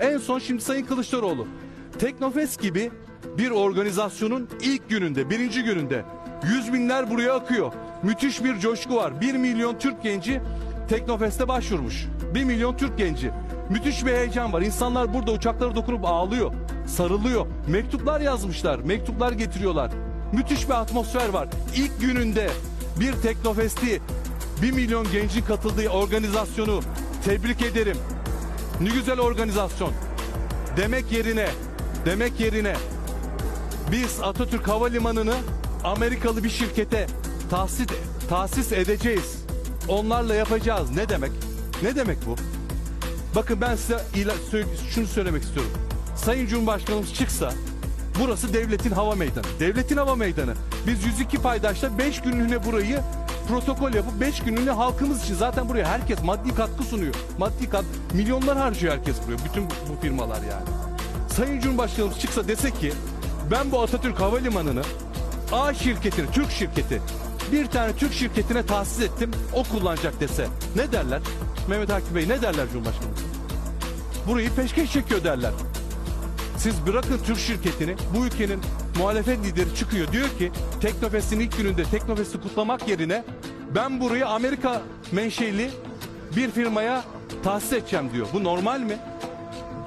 En son şimdi Sayın Kılıçdaroğlu. Teknofest gibi bir organizasyonun ilk gününde, birinci gününde yüz binler buraya akıyor. Müthiş bir coşku var. Bir milyon Türk genci Teknofest'e başvurmuş. Bir milyon Türk genci. Müthiş bir heyecan var. İnsanlar burada uçaklara dokunup ağlıyor, sarılıyor. Mektuplar yazmışlar, mektuplar getiriyorlar. Müthiş bir atmosfer var. İlk gününde bir Teknofest'i bir milyon gencin katıldığı organizasyonu tebrik ederim. Ne güzel organizasyon. Demek yerine, demek yerine biz Atatürk Havalimanı'nı Amerikalı bir şirkete tahsis, tahsis edeceğiz. Onlarla yapacağız. Ne demek? Ne demek bu? Bakın ben size şunu söylemek istiyorum. Sayın Cumhurbaşkanımız çıksa burası devletin hava meydanı. Devletin hava meydanı. Biz 102 paydaşla 5 günlüğüne burayı protokol yapıp 5 günlüğüne halkımız için zaten buraya herkes maddi katkı sunuyor. Maddi kat milyonlar harcıyor herkes buraya. Bütün bu, bu firmalar yani. Sayın Cumhurbaşkanımız çıksa dese ki ben bu Atatürk Havalimanı'nı A şirketini, Türk şirketi bir tane Türk şirketine tahsis ettim o kullanacak dese ne derler? Mehmet Akif Bey ne derler Cumhurbaşkanımız? Burayı peşkeş çekiyor derler. Siz bırakın Türk şirketini bu ülkenin muhalefet lideri çıkıyor diyor ki Teknofest'in ilk gününde Teknofest'i kutlamak yerine ben burayı Amerika menşeli bir firmaya tahsis edeceğim diyor. Bu normal mi?